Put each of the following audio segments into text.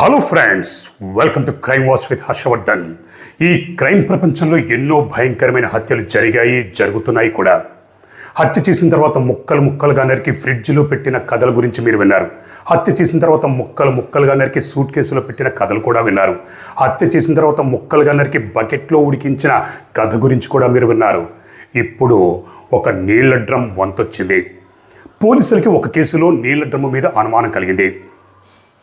Hello friends welcome to crime watch with Harshavardhan ఈ crime ప్రపంచంలో ఎన్నో భయంకరమైన హత్యలు జరిగాయి జరుగుతున్నాయి కూడా. హత్య చేసిన తర్వాత ముక్కలు ముక్కలుగా నరికి ఫ్రిడ్జ్లో పెట్టిన కథల గురించి మీరు విన్నారు. హత్య చేసిన తర్వాత ముక్కలు ముక్కలుగా నరికి సూట్ కేసులో పెట్టిన కథలు కూడా విన్నారు. హత్య చేసిన తర్వాత ముక్కలుగా నరికి బకెట్లో ఉడికించిన కథ గురించి కూడా మీరు విన్నారు. ఇప్పుడు ఒక నీళ్ళ డ్రమ్ వంతొచ్చింది. పోలీసులకి ఒక కేసులో నీళ్ళ డ్రమ్ము మీద అనుమానం కలిగింది.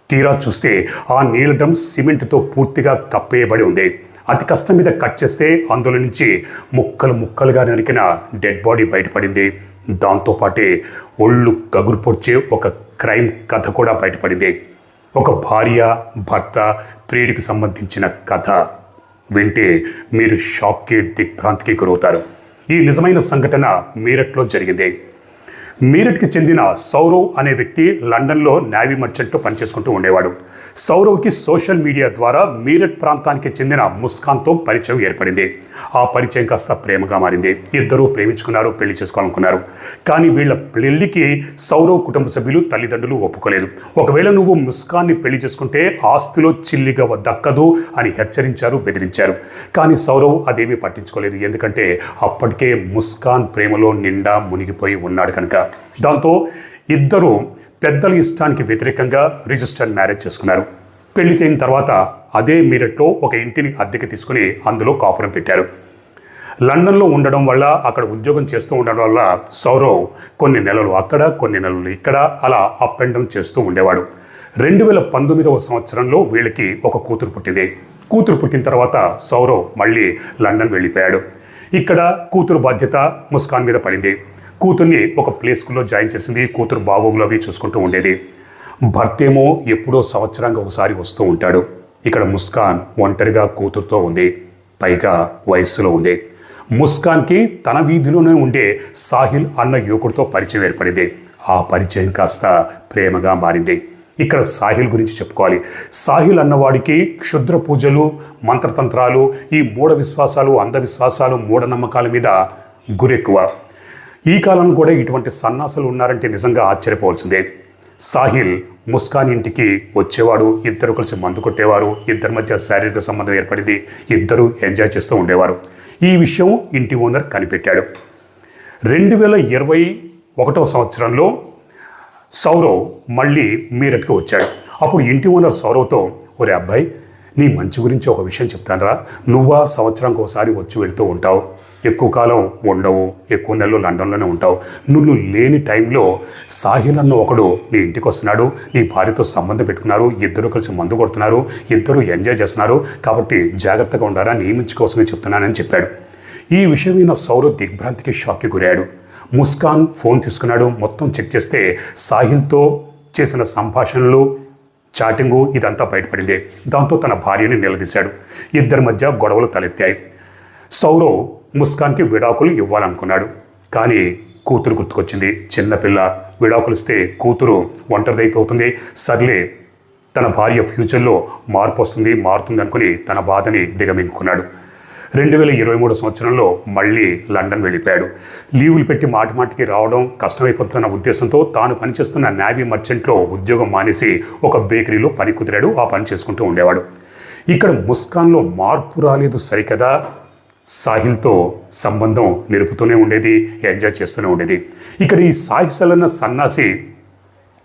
తీరా చూస్తే ఆ నీళ్ళ డ్రమ్ సిమెంట్తో పూర్తిగా కప్పేయబడి ఉంది. అతి కష్టం మీద కట్ చేస్తే అందులో నుంచి ముక్కలు ముక్కలుగా నరికిన డెడ్ బాడీ బయటపడింది. దాంతోపాటే ఒళ్ళు గగురుపొచ్చే ఒక క్రైమ్ కథ కూడా బయటపడింది. ఒక భార్య భర్త ప్రియుడికి సంబంధించిన కథ. వింటే మీరు షాక్కి దిగ్భ్రాంతికి గురవుతారు. ఈ నిజమైన సంఘటన మీరట్లో జరిగింది. మీరట్కి చెందిన సౌరవ్ అనే వ్యక్తి లండన్లో నేవీ మర్చెంట్తో పనిచేసుకుంటూ ఉండేవాడు. సౌరవ్కి సోషల్ మీడియా ద్వారా మీరట్ ప్రాంతానికి చెందిన ముస్కాన్తో పరిచయం ఏర్పడింది. ఆ పరిచయం కాస్త ప్రేమగా మారింది. ఇద్దరూ ప్రేమించుకున్నారు పెళ్ళి చేసుకోవాలనుకున్నారు. కానీ వీళ్ళ పెళ్ళికి సౌరవ్ కుటుంబ సభ్యులు తల్లిదండ్రులు ఒప్పుకోలేదు. ఒకవేళ నువ్వు ముస్కాన్ని పెళ్ళి చేసుకుంటే ఆస్తిలో చిల్లిగా దక్కదు అని హెచ్చరించారు బెదిరించారు. కానీ సౌరవ్ అదేమీ పట్టించుకోలేదు. ఎందుకంటే అప్పటికే ముస్కాన్ ప్రేమలో నిండా మునిగిపోయి ఉన్నాడు కనుక. దాంతో ఇద్దరు పెద్దల ఇష్టానికి వ్యతిరేకంగా రిజిస్టర్ మ్యారేజ్ చేసుకున్నారు. పెళ్ళి చేయని తర్వాత అదే మీరట్లో ఒక ఇంటిని అద్దెకి తీసుకుని అందులో కాపురం పెట్టారు. లండన్లో ఉండడం వల్ల అక్కడ ఉద్యోగం చేస్తూ ఉండడం వల్ల సౌరవ్ కొన్ని నెలలు అక్కడ కొన్ని నెలలు ఇక్కడ అలా అప్ అండ్ డౌన్ చేస్తూ ఉండేవాడు. రెండు వేల పంతొమ్మిదవ సంవత్సరంలో వీళ్ళకి ఒక కూతురు పుట్టింది. కూతురు పుట్టిన తర్వాత సౌరవ్ మళ్ళీ లండన్ వెళ్ళిపోయాడు. ఇక్కడ కూతురు బాధ్యత ముస్కాన్ మీద పడింది. కూతుర్ని ఒక ప్లే స్కూల్లో జాయిన్ చేసింది. కూతురు బాగోగులు అవి చూసుకుంటూ ఉండేది. భర్త ఏమో ఎప్పుడో సంవత్సరానికి ఒకసారి వస్తూ ఉంటాడు. ఇక్కడ ముస్కాన్ ఒంటరిగా కూతురుతో ఉంది. పైగా వయస్సులో ఉంది. ముస్కాన్కి తన వీధిలోనే ఉండే సాహిల్ అన్న యువకుడితో పరిచయం ఏర్పడింది. ఆ పరిచయం కాస్త ప్రేమగా మారింది. ఇక్కడ సాహిల్ గురించి చెప్పుకోవాలి. సాహిల్ అన్నవాడికి క్షుద్ర పూజలు మంత్రతంత్రాలు ఈ మూఢ విశ్వాసాలు అంధవిశ్వాసాలు మూఢనమ్మకాల మీద గురెక్కువ. ఈ కాలం కూడా ఇటువంటి సన్నాసులు ఉన్నారంటే నిజంగా ఆశ్చర్యపోవాల్సిందే. సాహిల్ ముస్కాన్ ఇంటికి వచ్చేవాడు ఇద్దరు కలిసి మందు కొట్టేవారు ఇద్దరి మధ్య శారీరక సంబంధం ఏర్పడింది ఇద్దరు ఎంజాయ్ చేస్తూ ఉండేవారు. ఈ విషయం ఇంటి ఓనర్ కనిపెట్టాడు. రెండు వేల ఇరవై ఒకటో సంవత్సరంలో సౌరవ్ మళ్ళీ మీరట్కి వచ్చాడు. అప్పుడు ఇంటి ఓనర్ సౌరవ్తో ఒరే అబ్బాయి నీ మంచి గురించి ఒక విషయం చెప్తానరా. నువ్వా సంవత్సరానికి ఒకసారి వచ్చి వెళుతూ ఉంటావు. ఎక్కువ కాలం ఉండవు ఎక్కువ నెలలు లండన్లోనే ఉంటావు. నువ్వు లేని టైంలో సాహిల్ అన్న ఒకడు నీ ఇంటికి వస్తున్నాడు నీ భార్యతో సంబంధం పెట్టుకున్నారు ఇద్దరు కలిసి మందు కొడుతున్నారు ఇద్దరు ఎంజాయ్ చేస్తున్నారు. కాబట్టి జాగ్రత్తగా ఉండారా నీ మంచి కోసమే చెప్తున్నానని చెప్పాడు. ఈ విషయం విన్న సౌరవ్ దిగ్భ్రాంతికి షాక్కి గురయ్యాడు. ముస్కాన్ ఫోన్ తీసుకున్నాడు. మొత్తం చెక్ చేస్తే సాహిల్తో చేసిన సంభాషణలు చాటింగు ఇదంతా బయటపడింది. దాంతో తన భార్యని నిలదీశాడు. ఇద్దరి మధ్య గొడవలు తలెత్తాయి. సౌరవ్ ముస్కాన్కి విడాకులు ఇవ్వాలనుకున్నాడు. కానీ కూతురు గుర్తుకొచ్చింది. చిన్నపిల్ల విడాకులు ఇస్తే కూతురు ఒంటరిదైపోతుంది. సర్లే తన భార్య ఫ్యూచర్లో మార్పు వస్తుంది మారుతుంది అనుకుని తన బాధని దిగమింగుకున్నాడు. రెండు వేల ఇరవై మూడు సంవత్సరంలో మళ్ళీ లండన్ వెళ్ళిపోయాడు. లీవులు పెట్టి మాటి మాటికి రావడం కష్టమైపోతున్న ఉద్దేశంతో తాను పనిచేస్తున్న నావీ మర్చెంట్లో ఉద్యోగం మానేసి ఒక బేకరీలో పని కుదిరాడు ఆ పని చేసుకుంటూ ఉండేవాడు. ఇక్కడ ముస్కాన్లో మార్పు రాలేదు సరికదా? సాహిల్తో సంబంధం నిలుపుతూనే ఉండేది ఎంజాయ్ చేస్తూనే ఉండేది. ఇక్కడ ఈ సాహిసలన్న సన్నాసి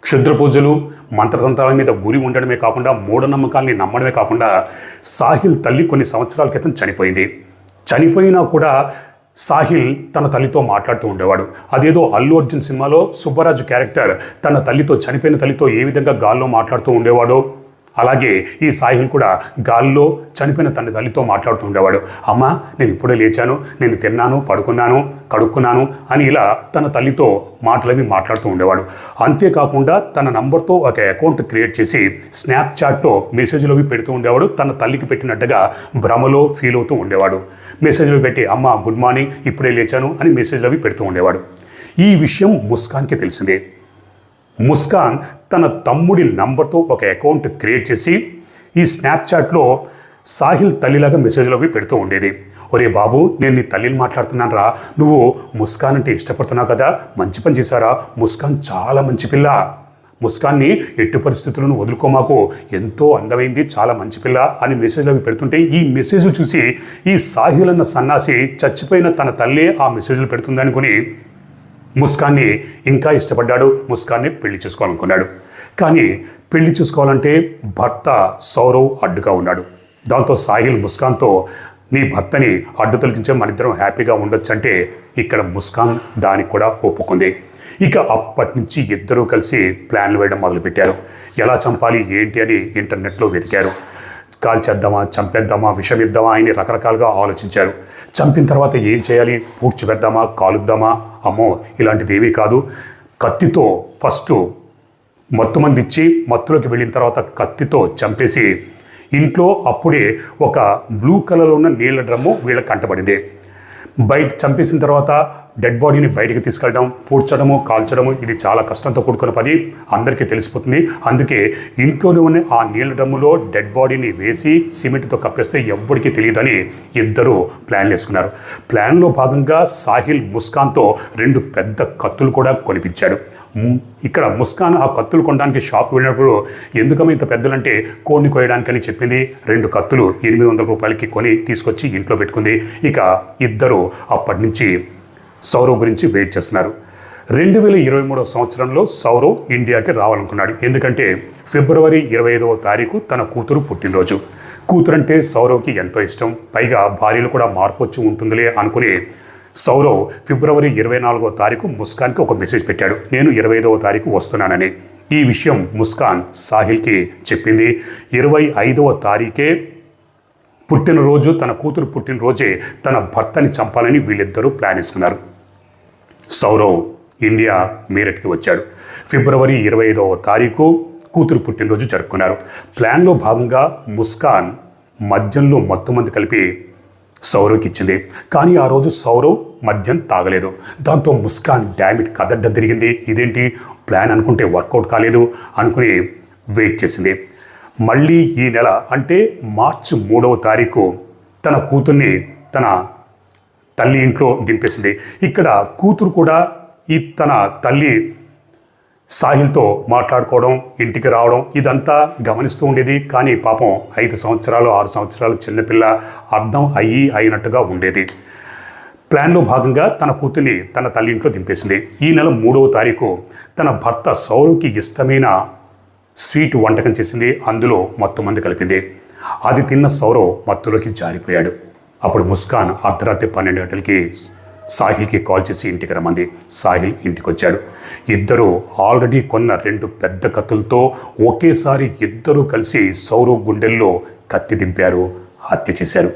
క్షుద్ర పూజలు మంత్రతంత్రాల మీద గురి ఉండడమే కాకుండా మూఢనమ్మకాల్ని నమ్మడమే కాకుండా సాహిల్ తల్లి కొన్ని సంవత్సరాల క్రితం చనిపోయింది. చనిపోయినా కూడా సాహిల్ తన తల్లితో మాట్లాడుతూ ఉండేవాడు. అదేదో అల్లు అర్జున్ సినిమాలో సుబ్బరాజు క్యారెక్టర్ తన తల్లితో చనిపోయిన తల్లితో ఏ విధంగా గాల్లో మాట్లాడుతూ ఉండేవాడో అలాగే ఈ సాహిల్ కూడా గాల్లో చనిపోయిన తన తల్లితో మాట్లాడుతూ ఉండేవాడు. అమ్మ నేను ఇప్పుడే లేచాను. నేను తిన్నాను పడుకున్నాను కడుక్కున్నాను అని ఇలా తన తల్లితో మాటలవి మాట్లాడుతూ ఉండేవాడు. అంతేకాకుండా తన నంబర్తో ఒక అకౌంట్ క్రియేట్ చేసి స్నాప్చాట్లో మెసేజ్లు అవి పెడుతూ ఉండేవాడు. తన తల్లికి పెట్టినట్టుగా భ్రమలో ఫీల్ అవుతూ ఉండేవాడు. మెసేజ్లు పెట్టి అమ్మ గుడ్ మార్నింగ్ ఇప్పుడే లేచాను అని మెసేజ్లు అవి పెడుతూ ఉండేవాడు. ఈ విషయం ముస్కాన్కి తెలిసిందే. ముస్కాన్ తన తమ్ముడి నంబర్తో ఒక అకౌంట్ క్రియేట్ చేసి ఈ స్నాప్చాట్లో సాహిల్ తల్లిలాగా మెసేజ్లు అవి పెడుతూ ఉండేది. ఒరే బాబు నేను నీ తల్లిని మాట్లాడుతున్నాను రా నువ్వు ముస్కాన్ అంటే ఇష్టపడుతున్నావు కదా. మంచి పని చేశారా? ముస్కాన్ చాలా మంచి పిల్ల. ముస్కాన్ని ఎట్టి పరిస్థితులను వదులుకోమాకు. ఎంతో అందమైంది చాలా మంచి పిల్ల అని మెసేజ్లు అవి పెడుతుంటే ఈ మెసేజ్లు చూసి ఈ సాహిల్ అన్న సన్నాసి చచ్చిపోయిన తన తల్లే ఆ మెసేజ్లు పెడుతుందనుకుని ముస్కాన్ని ఇంకా ఇష్టపడ్డాడు ముస్కాన్ని పెళ్ళి చేసుకోవాలనుకున్నాడు. కానీ పెళ్ళి చేసుకోవాలంటే భర్త సౌరవ్ అడ్డుగా ఉన్నాడు. దాంతో సాహిల్ ముస్కాన్తో నీ భర్తని అడ్డు తొలగించే మన ఇద్దరం హ్యాపీగా ఉండొచ్చు అంటే ఇక్కడ ముస్కాన్ దానికి కూడా ఒప్పుకుంది. ఇక అప్పటి నుంచి ఇద్దరూ కలిసి ప్లాన్లు వేయడం మొదలుపెట్టారు. ఎలా చంపాలి ఏంటి అని ఇంటర్నెట్లో వెతికారు. కాల్చేద్దామా చంపేద్దామా విషమిద్దామా అని రకరకాలుగా ఆలోచించారు. చంపిన తర్వాత ఏం చేయాలి? పూడ్చిపెద్దామా కాలుద్దామా? అమ్మో ఇలాంటిది ఏమీ కాదు. కత్తితో ఫస్ట్ మత్తు మంది ఇచ్చి మత్తులోకి వెళ్ళిన తర్వాత కత్తితో చంపేసి ఇంట్లో అప్పుడే ఒక బ్లూ కలర్లో ఉన్న నీళ్ళ డ్రమ్ము వీళ్ళకి కంటపడింది బయట చంపేసిన తర్వాత డెడ్ బాడీని బయటికి తీసుకెళ్ళడం పూడ్చడము కాల్చడము ఇది చాలా కష్టంతో కూడుకున్న పని. అందరికీ తెలిసిపోతుంది. అందుకే ఇంట్లోనే ఉన్న ఆ నీళ్ళ డ్రమ్ములో డెడ్ బాడీని వేసి సిమెంట్తో కప్పేస్తే ఎవ్వడికి తెలియదని ఇద్దరు ప్లాన్లు వేసుకున్నారు ప్లాన్లో భాగంగా సాహిల్ ముస్కాన్తో రెండు పెద్ద కత్తులు కూడా కొనిపించాడు. ఇక్కడ ముస్కాన్ ఆ కత్తులు కొనడానికి షాప్ వెళ్ళినప్పుడు ఎందుకమ్మ ఇంత పెద్దలంటే కోడిని కోయడానికని చెప్పింది? రెండు కత్తులు ఎనిమిది వందల రూపాయలకి కొని తీసుకొచ్చి ఇంట్లో పెట్టుకుంది. ఇక ఇద్దరు అప్పటి నుంచి సౌరవ్ గురించి వెయిట్ చేస్తున్నారు. రెండు వేల ఇరవై మూడో సంవత్సరంలో సౌరవ్ ఇండియాకి రావాలనుకున్నాడు. ఎందుకంటే ఫిబ్రవరి ఇరవై ఐదవ తారీఖు తన కూతురు పుట్టినరోజు. కూతురంటే సౌరవ్కి ఎంతో ఇష్టం. పైగా భార్యలు కూడా మార్పు వచ్చి ఉంటుందిలే అనుకుని సౌరవ్ ఫిబ్రవరి ఇరవై నాలుగో తారీఖు ముస్కాన్కి ఒక మెసేజ్ పెట్టాడు. నేను ఇరవై ఐదవ తారీఖు వస్తున్నానని. ఈ విషయం ముస్కాన్ సాహిల్కి చెప్పింది. ఇరవై ఐదవ తారీఖే పుట్టినరోజు తన కూతురు పుట్టినరోజే తన భర్తని చంపాలని వీళ్ళిద్దరూ ప్లాన్ వేసుకున్నారు. సౌరవ్ ఇండియా మీరట్కి వచ్చాడు. ఫిబ్రవరి ఇరవై ఐదవ తారీఖు కూతురు పుట్టినరోజు జరుపుకున్నారు. ప్లాన్లో భాగంగా ముస్కాన్ మద్యంలో మత్తు మంది కలిపి సౌరవ్కి ఇచ్చింది. కానీ ఆ రోజు సౌరవ్ మద్యం తాగలేదు. దాంతో ముస్కాన్ డ్యామిట్ కదడ్డం తిరిగింది. ఇదేంటి? ప్లాన్ అనుకుంటే వర్కౌట్ కాలేదు అనుకుని వెయిట్ చేసింది. మళ్ళీ ఈ నెల అంటే మార్చి మూడవ తారీఖు తన కూతుర్ని తన తల్లి ఇంట్లో దింపేసింది. ఇక్కడ కూతురు కూడా ఈ తన తల్లి సాహిల్తో మాట్లాడుకోవడం ఇంటికి రావడం ఇదంతా గమనిస్తూ ఉండేది. కానీ పాపం ఐదు సంవత్సరాలు ఆరు సంవత్సరాలు చిన్నపిల్ల అర్థం అయ్యి అయినట్టుగా ఉండేది. ప్లాన్లో భాగంగా తన కూతుర్ని తన తల్లి ఇంట్లో దింపేసింది. ఈ నెల మూడవ తారీఖు తన భర్త సౌరవ్కి ఇష్టమైన స్వీట్ వంటకం చేసింది. అందులో మత్తు మంది కలిపింది. అది తిన్న సౌరవ్ మత్తులోకి జారిపోయాడు. అప్పుడు ముస్కాన్ అర్ధరాత్రి పన్నెండు గంటలకి సాహిల్కి కాల్ చేసి ఇంటికి రమ్మంది. సాహిల్ ఇంటికి వచ్చాడు ఇద్దరు ఆల్రెడీ కొన్న రెండు పెద్ద కత్తులతో ఒకేసారి ఇద్దరూ కలిసి సౌరవ్ గుండెల్లో కత్తి దింపారు హత్య చేశారు.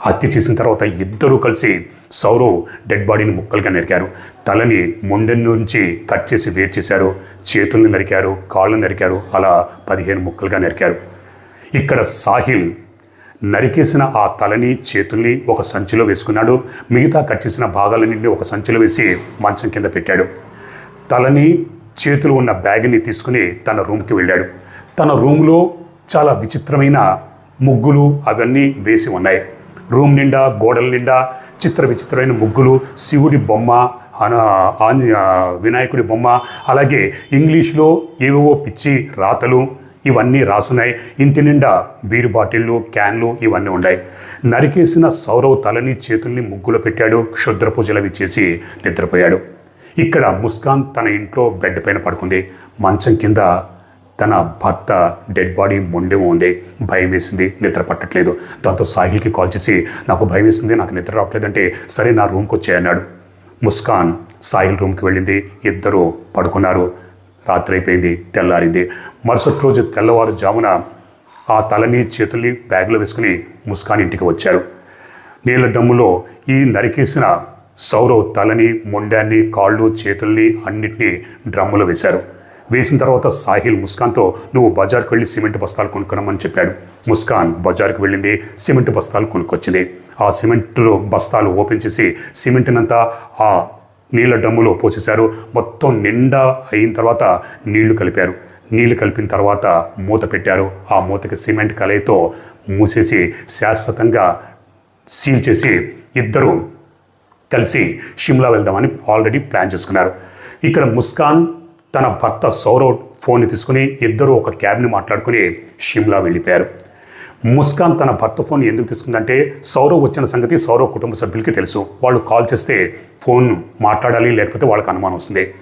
హత్య చేసిన తర్వాత ఇద్దరూ కలిసి సౌరవ్ డెడ్ బాడీని ముక్కలుగా నరికారు. తలని మొండెన్ నుంచి కట్ చేసి వేరు చేశారు. చేతుల్ని నరికారు కాళ్ళని నరికారు అలా పదిహేను ముక్కలుగా నరికారు. ఇక్కడ సాహిల్ నరికేసిన ఆ తలని చేతుల్ని ఒక సంచిలో వేసుకున్నాడు. మిగతా కట్ చేసిన భాగాలన్నింటినీ ఒక సంచిలో వేసి మంచం కింద పెట్టాడు. తలని చేతులు ఉన్న బ్యాగ్ని తీసుకుని తన రూమ్కి వెళ్ళాడు. తన రూమ్లో చాలా విచిత్రమైన ముగ్గులు అవన్నీ వేసి ఉన్నాయి. రూమ్ నిండా గోడల నిండా చిత్ర విచిత్రమైన ముగ్గులు శివుడి బొమ్మ వినాయకుడి బొమ్మ అలాగే ఇంగ్లీష్లో ఏవేవో పిచ్చి రాతలు ఇవన్నీ రాసున్నాయి. ఇంటి నిండా బీరు బాటిళ్ళు క్యాన్లు ఇవన్నీ ఉన్నాయి నరికేసిన సౌరవ్ తలని చేతుల్ని ముగ్గులో పెట్టాడు. క్షుద్ర పూజలవి చేసి నిద్రపోయాడు. ఇక్కడ ముస్కాన్ తన ఇంట్లో బెడ్ పైన పడుకుంది. మంచం కింద తన భర్త డెడ్ బాడీ మొండి ఉంది. భయం వేసింది. నిద్ర పట్టట్లేదు. దాంతో సాహిల్కి కాల్ చేసి నాకు భయం వేసింది. నాకు నిద్ర రావట్లేదంటే సరే నా రూమ్కి వచ్చాయన్నాడు ముస్కాన్ సాహిల్ రూమ్కి వెళ్ళింది. ఇద్దరు పడుకున్నారు. రాత్రి అయిపోయింది తెల్లారింది. మరుసటి రోజు తెల్లవారుజామున ఆ తలని చేతుల్ని బ్యాగ్లో వేసుకుని ముస్కాన్ ఇంటికి వచ్చాడు నీళ్ళ డమ్ములో ఈ నరికేసిన సౌరవ్ తలని మొండాన్ని కాళ్ళు చేతుల్ని అన్నిటినీ డ్రమ్ములో వేశారు. వేసిన తర్వాత సాహిల్ ముస్కాన్తో నువ్వు బజార్కి వెళ్ళి సిమెంట్ బస్తాలు కొనుక్కున్నామని చెప్పాడు. ముస్కాన్ బజార్కి వెళ్ళింది సిమెంట్ బస్తాలు కొనుక్కొచ్చింది. ఆ సిమెంట్లో బస్తాలు ఓపెన్ చేసి సిమెంట్నంతా ఆ నీళ్ళ డ్రమ్ములో పోసేశారు. మొత్తం నిండా అయిన తర్వాత నీళ్ళు కలిపారు. నీళ్ళు కలిపిన తర్వాత మూత పెట్టారు. ఆ మూతకి సిమెంట్ కలయితో మూసేసి శాశ్వతంగా సీల్ చేసి ఇద్దరు కలిసి షిమ్లా వెళ్దామని ఆల్రెడీ ప్లాన్ చేసుకున్నారు. ఇక్కడ ముస్కాన్ తన భర్త సౌరవ్ ఫోన్ తీసుకుని ఇద్దరు ఒక క్యాబ్ని మాట్లాడుకుని షిమ్లా వెళ్ళిపోయారు. ముస్కాన్ తన భర్త ఫోన్ ఎందుకు తీసుకుందంటే సౌరవ్ వచ్చిన సంగతి సౌరవ్ కుటుంబ సభ్యులకి తెలుసు. వాళ్ళు కాల్ చేస్తే ఫోన్ మాట్లాడాలి లేకపోతే వాళ్ళకి అనుమానం వస్తుంది.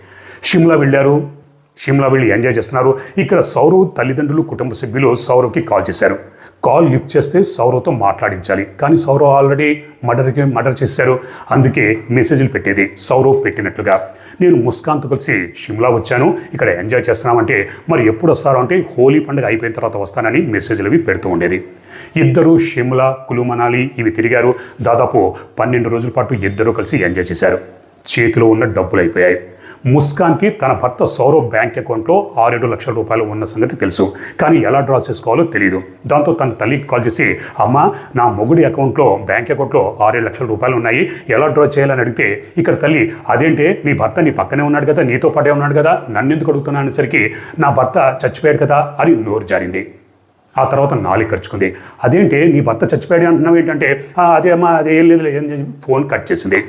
షిమ్లా వెళ్ళారు. షిమ్లా వెళ్ళి ఎంజాయ్ చేస్తున్నారు. ఇక్కడ సౌరవ్ తల్లిదండ్రులు కుటుంబ సభ్యులు సౌరవ్కి కాల్ చేశారు. కాల్ లిఫ్ట్ చేస్తే సౌరవ్తో మాట్లాడించాలి. కానీ సౌరవ్ ఆల్రెడీ మర్డర్కి మర్డర్ చేశారు. అందుకే మెసేజ్లు పెట్టేది. సౌరవ్ పెట్టినట్లుగా. నేను ముస్కాన్తో కలిసి షిమ్లా వచ్చాను. ఇక్కడ ఎంజాయ్ చేస్తున్నామంటే మరి ఎప్పుడు వస్తారో అంటే హోలీ పండుగ అయిపోయిన తర్వాత వస్తానని మెసేజ్లు అవి పెడుతూ ఉండేది. ఇద్దరు షిమ్లా కులు మనాలి ఇవి తిరిగారు. దాదాపు పన్నెండు రోజుల పాటు ఇద్దరూ కలిసి ఎంజాయ్ చేశారు. చేతిలో ఉన్న డబ్బులు అయిపోయాయి. ముస్కాన్కి తన భర్త సౌరవ్ బ్యాంక్ అకౌంట్లో ఆరేడు లక్షల రూపాయలు ఉన్న సంగతి తెలుసు. కానీ ఎలా డ్రా చేసుకోవాలో తెలియదు దాంతో తన తల్లికి కాల్ చేసి అమ్మ నా మొగుడి అకౌంట్లో బ్యాంక్ అకౌంట్లో ఆరేడు లక్షల రూపాయలు ఉన్నాయి. ఎలా డ్రా చేయాలని అడిగితే ఇక్కడ తల్లి అదేంటే నీ భర్త నీ పక్కనే ఉన్నాడు కదా నీతో పాటే ఉన్నాడు కదా నన్ను ఎందుకు అడుగుతున్నా అనేసరికి నా భర్త చచ్చిపోయాడు కదా అని నోరు జారింది. ఆ తర్వాత నాలుగు ఖర్చుకుంది. అదేంటి నీ భర్త చచ్చిపోయాడు అంటున్నావు ఏంటంటే అదే అమ్మా అదే ఏం లేదు ఏం లేదు." ఫోన్ కట్ చేసింది.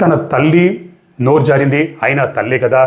తన తల్లి నోరు జారింది. అయినా తల్లే కదా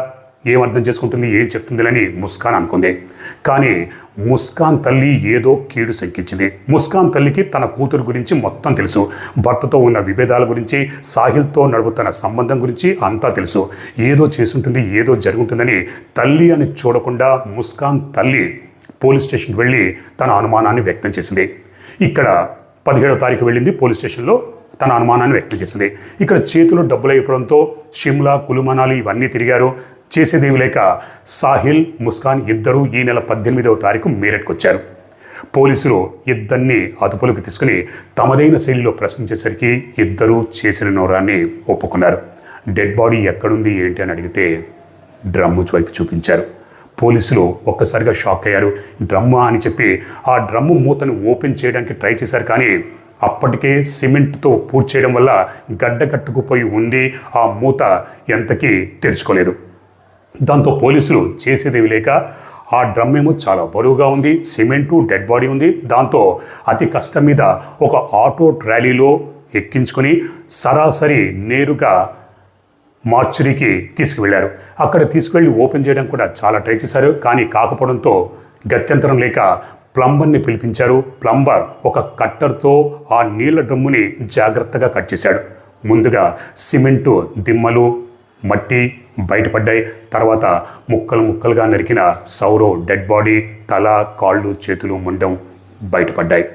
ఏం అర్థం చేసుకుంటుంది ఏం చెప్తుందిలని ముస్కాన్ అనుకుంది. కానీ ముస్కాన్ తల్లి ఏదో కీడు శంకించింది. ముస్కాన్ తల్లికి తన కూతురు గురించి మొత్తం తెలుసు. భర్తతో ఉన్న విభేదాల గురించి సాహిల్తో నడుపుతున్న సంబంధం గురించి అంతా తెలుసు. ఏదో చేసుంటుంది ఏదో జరుగుతుందని తల్లి అని చూడకుండా ముస్కాన్ తల్లి పోలీస్ స్టేషన్కి వెళ్ళి తన అనుమానాన్ని వ్యక్తం చేసింది. ఇక్కడ పదిహేడో తారీఖు వెళ్ళింది పోలీస్ స్టేషన్లో తన అనుమానాన్ని వ్యక్తం చేసింది. ఇక్కడ చేతులు డబ్బులు అయిపోవడంతో షిమ్లా కులుమనాలు ఇవన్నీ తిరిగారు. చేసేదేమి లేక సాహిల్ ముస్కాన్ ఇద్దరూ ఈ నెల పద్దెనిమిదవ తారీఖు మీరట్కు వచ్చారు పోలీసులు ఇద్దరిని అదుపులోకి తీసుకుని తమదైన శైలిలో ప్రశ్నించేసరికి ఇద్దరూ చేసిన నోరాన్ని ఒప్పుకున్నారు. డెడ్ బాడీ ఎక్కడుంది ఏంటి అని అడిగితే డ్రమ్ము వైపు చూపించారు. పోలీసులు ఒక్కసారిగా షాక్ అయ్యారు. డ్రమ్మా అని చెప్పి ఆ డ్రమ్ము మూతను ఓపెన్ చేయడానికి ట్రై చేశారు కానీ అప్పటికే సిమెంట్తో పూర్తి చేయడం వల్ల గడ్డ కట్టుకుపోయి ఉండి ఆ మూత ఎంతకీ తెరుచుకోలేదు. దాంతో పోలీసులు చేసేదేవి లేక ఆ డ్రమ్ ఏమో చాలా బరువుగా ఉంది. సిమెంటు డెడ్ బాడీ ఉంది. దాంతో అతి కష్టం మీద ఒక ఆటో ట్రాలీలో ఎక్కించుకొని సరాసరి నేరుగా మార్చురీకి తీసుకువెళ్ళారు. అక్కడ తీసుకువెళ్ళి ఓపెన్ చేయడం కూడా చాలా ట్రై చేశారు. కానీ కాకపోవడంతో గత్యంతరం లేక ప్లంబర్ని పిలిపించారు. ప్లంబర్ ఒక కట్టర్తో ఆ నీళ్ళ డ్రమ్ముని జాగ్రత్తగా కట్ చేశాడు. ముందుగా సిమెంటు దిమ్మలు మట్టి బయటపడ్డాయి. తర్వాత ముక్కలు ముక్కలుగా నరికిన సౌరవ్ డెడ్ బాడీ తల కాళ్ళు చేతులు ముండం బయటపడ్డాయి.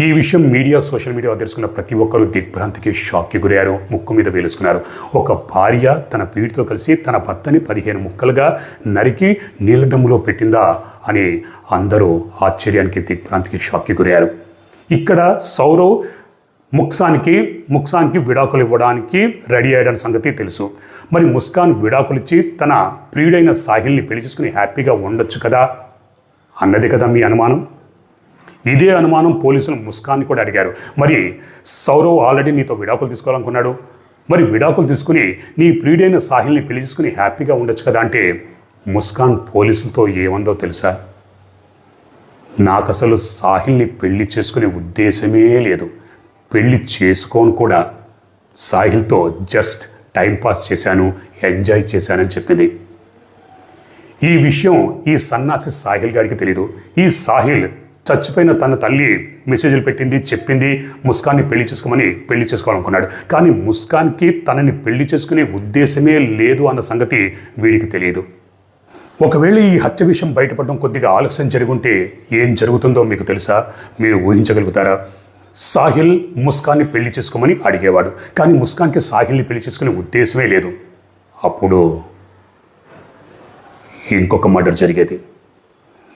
ఈ విషయం మీడియా సోషల్ మీడియా తెలుసుకున్న ప్రతి ఒక్కరూ దిగ్భ్రాంతికి షాక్కి గురయ్యారు ముక్కు మీద వేలుసుకున్నారు. ఒక భార్య తన పీడితో కలిసి తన భర్తని పదిహేను ముక్కలుగా నరికి నీళ్ళ పెట్టిందా అని అందరూ ఆశ్చర్యానికి దిగ్భ్రాంతికి షాక్కి గురయ్యారు. ఇక్కడ సౌరవ్ ముక్సాన్కి ముక్సాన్కి విడాకులు ఇవ్వడానికి రెడీ అయ్యడానికి సంగతి తెలుసు. మరి ముస్కాన్ విడాకులు ఇచ్చి తన ప్రియుడైన సాహిల్ని పెళ్ళి చేసుకుని హ్యాపీగా ఉండొచ్చు కదా? అన్నది కదా మీ అనుమానం? ఇదే అనుమానం పోలీసులు ముస్కాన్ని కూడా అడిగారు. మరి సౌరవ్ ఆల్రెడీ నీతో విడాకులు తీసుకోవాలనుకున్నాడు. మరి విడాకులు తీసుకుని నీ ప్రియుడైన సాహిల్ని పిలిచేసుకుని హ్యాపీగా ఉండొచ్చు కదా అంటే ముస్కాన్ పోలీసులతో ఏమందో తెలుసా? నాకు అసలు సాహిల్ని పెళ్ళి చేసుకునే ఉద్దేశమే లేదు. పెళ్ళి చేసుకోను కూడా. సాహిల్తో జస్ట్ టైంపాస్ చేశాను ఎంజాయ్ చేశానని చెప్పింది. ఈ విషయం ఈ సన్నాసి సాహిల్ గారికి తెలియదు ఈ సాహిల్ చచ్చిపోయిన తన తల్లి మెసేజ్లు పెట్టింది చెప్పింది ముస్కాన్ని పెళ్ళి చేసుకోమని పెళ్ళి చేసుకోవాలనుకున్నాడు. కానీ ముస్కాన్కి తనని పెళ్ళి చేసుకునే ఉద్దేశమే లేదు అన్న సంగతి వీడికి తెలియదు. ఒకవేళ ఈ హత్య విషయం బయటపడడం కొద్దిగా ఆలస్యం జరుగుంటే ఏం జరుగుతుందో మీకు తెలుసా? మీరు ఊహించగలుగుతారా? సాహిల్ ముస్కాన్ని పెళ్ళి చేసుకోమని అడిగేవాడు. కానీ ముస్కాన్కి సాహిల్ని పెళ్ళి చేసుకునే ఉద్దేశమే లేదు. అప్పుడు ఇంకొక మర్డర్ జరిగేది.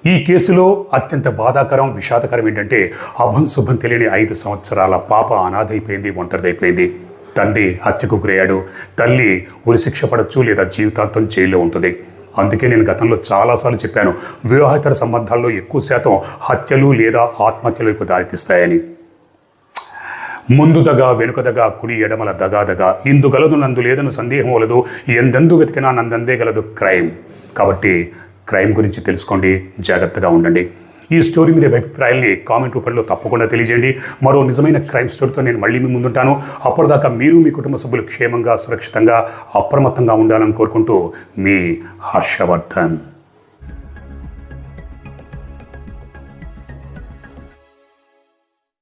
ఈ కేసులో అత్యంత బాధాకరం విషాదకరం ఏంటంటే అభం శుభం తెలియని ఐదు సంవత్సరాల పాప అనాథైపోయింది ఒంటరిదైపోయింది. తండ్రి హత్యకు గురయ్యాడు. తల్లి ఉరిశిక్ష పడచ్చు లేదా జీవితాంతం జైల్లో ఉంటుంది. అందుకే నేను గతంలో చాలాసార్లు చెప్పాను వివాహేతర సంబంధాల్లో ఎక్కువ శాతం హత్యలు లేదా ఆత్మహత్యల వైపు దారితీస్తాయని. ముందు దగా వెనుక కుడి ఎడమల దగాదగా ఇందు గలదు నందు లేదని సందేహం వలదు ఎందెందు వెతికినా నందందే గలదు క్రైమ్. కాబట్టి క్రైమ్ గురించి తెలుసుకోండి జాగ్రత్తగా ఉండండి. ఈ స్టోరీ మీద అభిప్రాయాల్ని కామెంట్ రూపంలో తప్పకుండా తెలియజేయండి. మరో నిజమైన క్రైమ్ స్టోరీతో నేను మళ్ళీ మీ ముందుంటాను. అప్పటిదాకా మీరు మీ కుటుంబ సభ్యులు క్షేమంగా సురక్షితంగా అప్రమత్తంగా ఉండాలని కోరుకుంటూ మీ హర్షవర్ధన్.